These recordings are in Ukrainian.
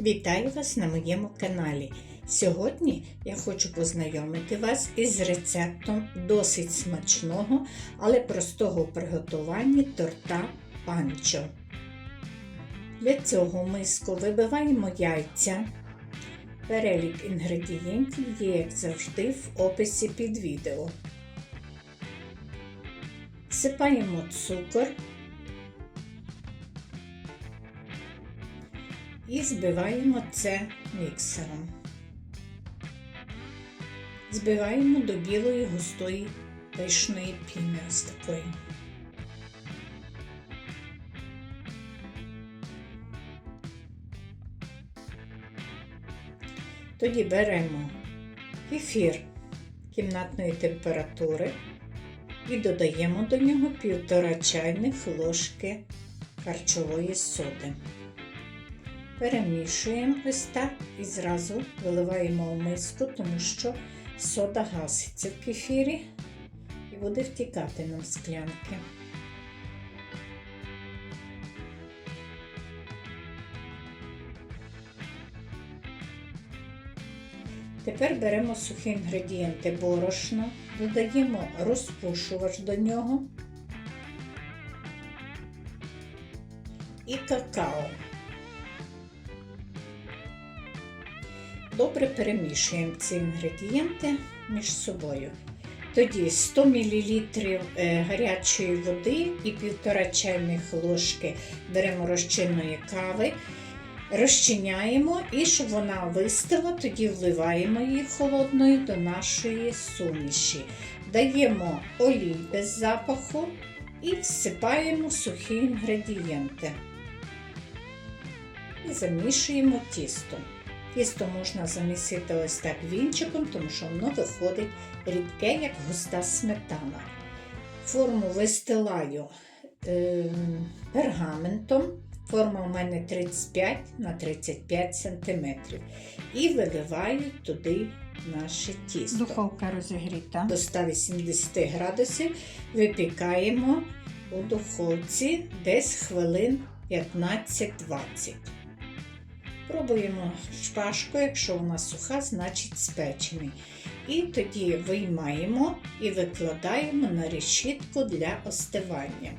Вітаю вас на моєму каналі. Сьогодні я хочу познайомити вас із рецептом досить смачного, але простого в приготуванні торта панчо. Для цього миску вибиваємо яйця. Перелік інгредієнтів є, як завжди, в описі під відео. Всипаємо цукор і збиваємо це міксером. Збиваємо до білої густої пишної піни ось такої. Тоді беремо кефір кімнатної температури і додаємо до нього півтора чайних ложки харчової соди. Перемішуємо ось так і зразу виливаємо в миску, тому що сода гаситься в кефірі і буде втікати нам склянки. Тепер беремо сухі інгредієнти борошно, додаємо розпушувач до нього і какао. Добре перемішуємо ці інгредієнти між собою. Тоді 100 мл гарячої води і 1,5 чайних ложки беремо розчинної кави, розчиняємо і щоб вона вистила, тоді вливаємо її холодною до нашої суміші. Даємо олій без запаху і всипаємо сухі інгредієнти. І замішуємо тісто. Тісто можна замісити ось так вінчиком, тому що воно виходить рідке, як густа сметана. Форму вистилаю е, пергаментом. Форма у мене 35 на 35 см. І виливаю туди наше тісто. Духовка розігріта. До 180 градусів випікаємо у духовці десь хвилин 15-20. Пробуємо шпажку, якщо вона суха, значить спечений. І тоді виймаємо і викладаємо на решітку для остивання.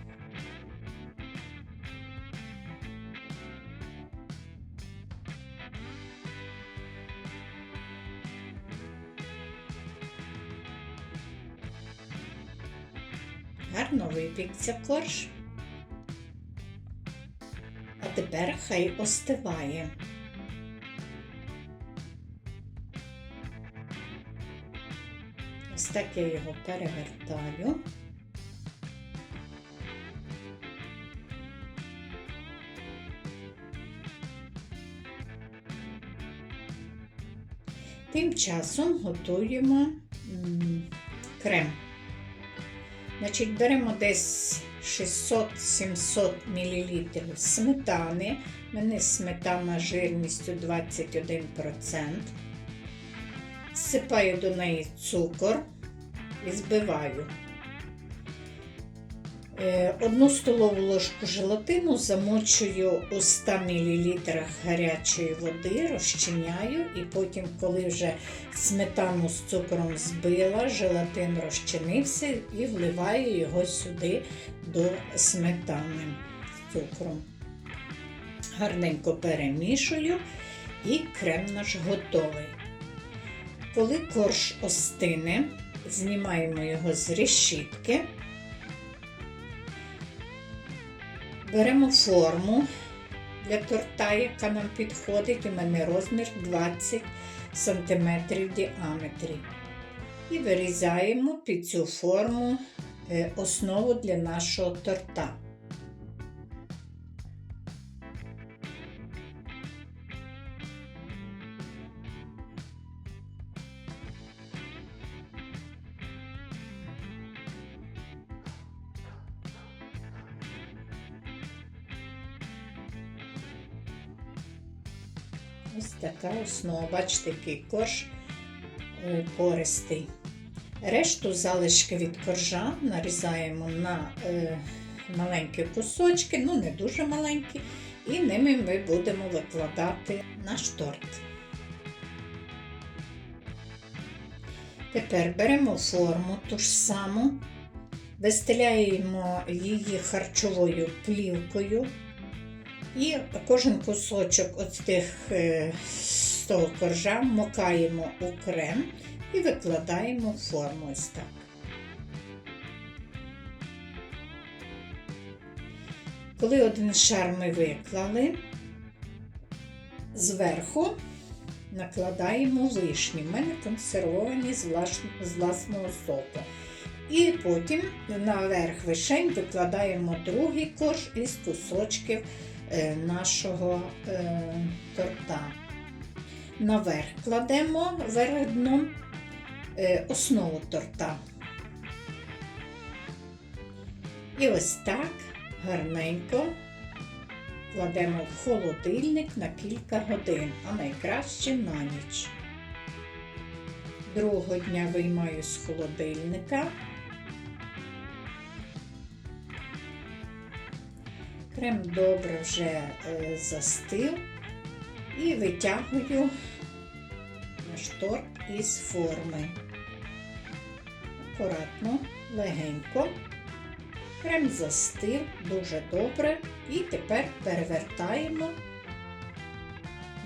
Гарно випікся корж. А тепер хай остиває. Ось так я його перевертаю. Тим часом готуємо крем. Значить, беремо десь 600-700 мл сметани. У мене сметана жирністю 21%. Всипаю до неї цукор і збиваю. Е, Одну столову ложку желатину замочую у 100 мл гарячої води, розчиняю, і потім, коли вже сметану з цукром збила, желатин розчинився і вливаю його сюди до сметани з цукром. Гарненько перемішую і крем наш готовий. Коли корж остине, знімаємо його з решітки, беремо форму для торта, яка нам підходить, у мене розмір 20 см в діаметрі. І вирізаємо під цю форму е, основу для нашого торта. Ось така основа. Бачите, який корж е, пористий. Решту залишки від коржа нарізаємо на е, маленькі кусочки, ну не дуже маленькі, І ними ми будемо викладати наш торт. Тепер беремо форму ту ж саму, вистеляємо її харчовою плівкою. І кожен кусочок тих е, того коржа макаємо у крем і викладаємо в форму ось так. Коли один шар ми виклали, зверху накладаємо вишні. У мене консервовані з власного соку. І потім наверх вишень викладаємо другий корж із кусочків нашого е, торта. Наверх кладемо вверх дном е, основу торта. І ось так гарненько кладемо в холодильник на кілька годин, а найкраще на ніч. Другого дня виймаю з холодильника. Крем добре вже е, застив і витягую наш торт із форми. Акуратно, легенько. Крем застив дуже добре. І тепер перевертаємо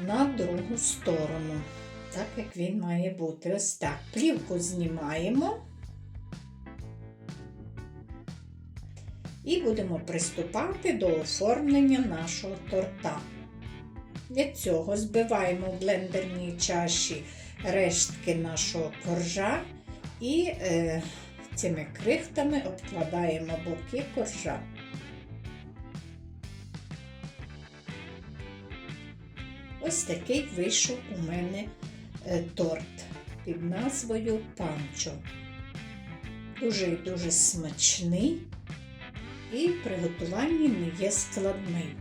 на другу сторону, так як він має бути. Ось так. Плівку знімаємо і будемо приступати до оформлення нашого торта. Для цього збиваємо в блендерній чаші рештки нашого коржа і е, цими крихтами обкладаємо боки коржа. Ось такий вийшов у мене е, торт під назвою панчо. Дуже і дуже смачний і при готуванні не є складний.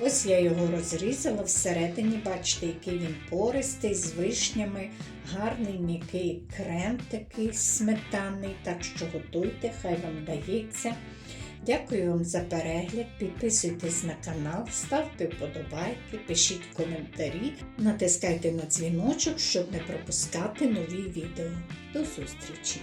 Ось я його розрізала всередині, бачите, який він пористий, з вишнями, гарний м'який крем такий сметанний, так що готуйте, хай вам дається. Дякую вам за перегляд, підписуйтесь на канал, ставте вподобайки, пишіть коментарі, натискайте на дзвіночок, щоб не пропускати нові відео. До зустрічі!